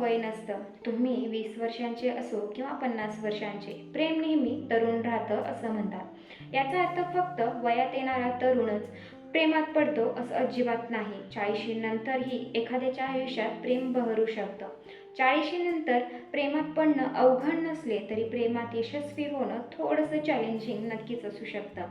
वय नसतं. तुम्ही वीस वर्षांचे असो किंवा पन्नास वर्षांचे प्रेम नेहमी तरुण राहतं असं म्हणतात. याचा अर्थ फक्त वयात येणारा तरुणच प्रेमात पडतो असं अजिबात नाही. चाळीशी नंतरही एखाद्याच्या आयुष्यात प्रेम बहरू शकतं. चाळीशी नंतर प्रेमात पडणं अवघड नसले तरी प्रेमात यशस्वी होणं थोडंसं चॅलेंजिंग नक्कीच असू शकतं.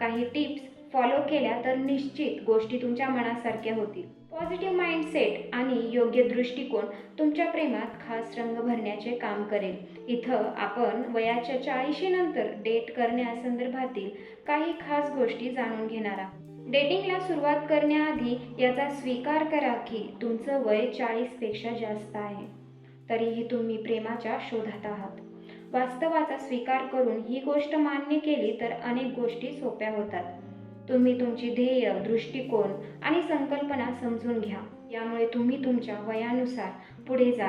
काही टिप्स फॉलो केल्या तर निश्चित गोष्टी तुमच्या मनासारख्या होतील. पॉझिटिव्ह माइंडसेट आणि योग्य दृष्टिकोन तुमच्या प्रेमात खास रंग भरण्याचे काम करेल. इथं आपण वयाच्या चाळीशीनंतर डेट करण्यासंदर्भातील काही खास गोष्टी जाणून घेणार आहोत. डेटिंगला सुरुवात करण्याआधी याचा स्वीकार करा की तुमचं वय चाळीसपेक्षा जास्त आहे. तरीही तुम्ही प्रेमाच्या शोधात आहात. वास्तवाचा स्वीकार करून ही गोष्ट मान्य केली तर अनेक गोष्टी सोप्या होतात. तुम्ही तुमची ध्येय दृष्टिकोन आणि संकल्पना समजून घ्या. यामुळे तुम्ही तुमच्या वयानुसार पुढे जा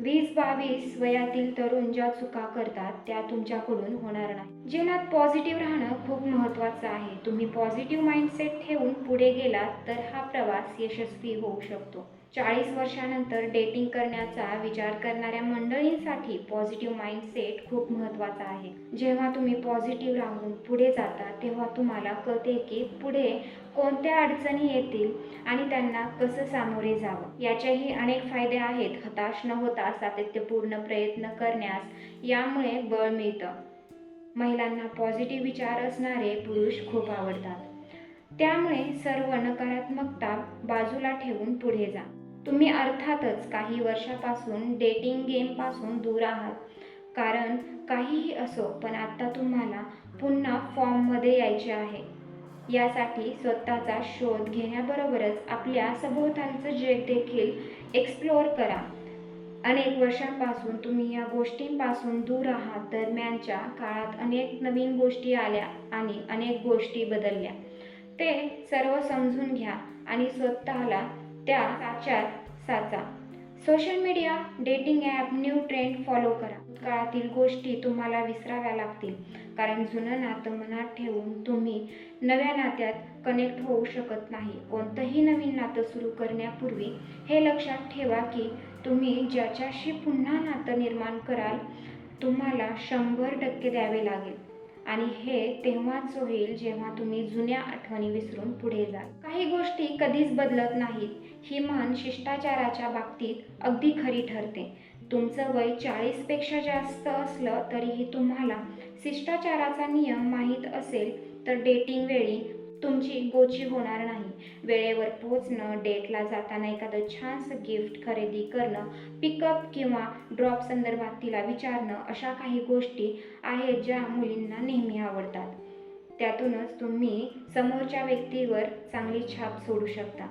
वीस बावीस वयातील तरुण ज्या चुका करतात त्या तुमच्याकडून होणार नाही. जीवनात पॉझिटिव्ह राहणं खूप महत्त्वाचं आहे. तुम्ही पॉझिटिव्ह माइंडसेट ठेवून पुढे गेलात तर हा प्रवास यशस्वी होऊ शकतो. चाळीस वर्षानंतर डेटिंग करण्याचा विचार करणाऱ्या मंडळींसाठी पॉझिटिव्ह माइंडसेट खूप महत्त्वाचा आहे. जेव्हा तुम्ही पॉझिटिव्ह राहून पुढे जाता तेव्हा तुम्हाला कळते की पुढे कोणत्या अडचणी येतील आणि त्यांना कसं सामोरे जावं. याचेही अनेक फायदे आहेत. हताश न होता सातत्यपूर्ण प्रयत्न करण्यास यामुळे बळ मिळतं. महिलांना पॉझिटिव्ह विचार असणारे पुरुष खूप आवडतात. त्यामुळे सर्व नकारात्मकता बाजूला ठेवून पुढे जा. तुम्ही अर्थातच काही वर्षापासून डेटिंग गेमपासून दूर आहात. कारण काहीही असो पण आत्ता तुम्हाला पुन्हा फॉर्ममध्ये यायचे आहे. यासाठी स्वतःचा शोध घेण्याबरोबरच आपल्या सभोवतालचं जग देखील एक्सप्लोअर करा. अनेक वर्षांपासून तुम्ही या गोष्टींपासून दूर आहात. दरम्यानच्या काळात अनेक नवीन गोष्टी आल्या आणि अनेक गोष्टी बदलल्या. ते सर्व समजून घ्या आणि स्वतःला त्या साच्यात साचा. Social media dating app new trend follow करा. काळातील गोष्टी तुम्हाला विसराव्या लागतील. कारण जुनं नातं मनात ठेवून तुम्ही नव्या नात्यात कनेक्ट होऊ शकत नाही. कोणतंही नवीन नातं सुरू करण्यापूर्वी हे लक्षात ठेवा की तुम्ही ज्याच्याशी पुन्हा नातं निर्माण कराल तुम्हाला शंभर टक्के द्यावे लागेल. आणि हे तेव्हाच होईल जेव्हा तुम्ही जुन्या आठवणी विसरून पुढे जाल. काही गोष्टी कधीच बदलत नाहीत. ही म्हण शिष्टाचाराच्या बाबतीत अगदी खरी ठरते. तुमचं वय चाळीसपेक्षा जास्त असलं तरीही तुम्हाला शिष्टाचाराचा नियम माहीत असेल तर डेटिंग वेळी तुमची गोची होणार नाही. वेळेवर पोहोचणं डेटला जाताना एखादं छानसं गिफ्ट खरेदी करणं पिकअप किंवा ड्रॉप संदर्भात तिला विचारणं अशा काही गोष्टी आहेत ज्या मुलींना नेहमी आवडतात. त्यातूनच तुम्ही समोरच्या व्यक्तीवर चांगली छाप सोडू शकता.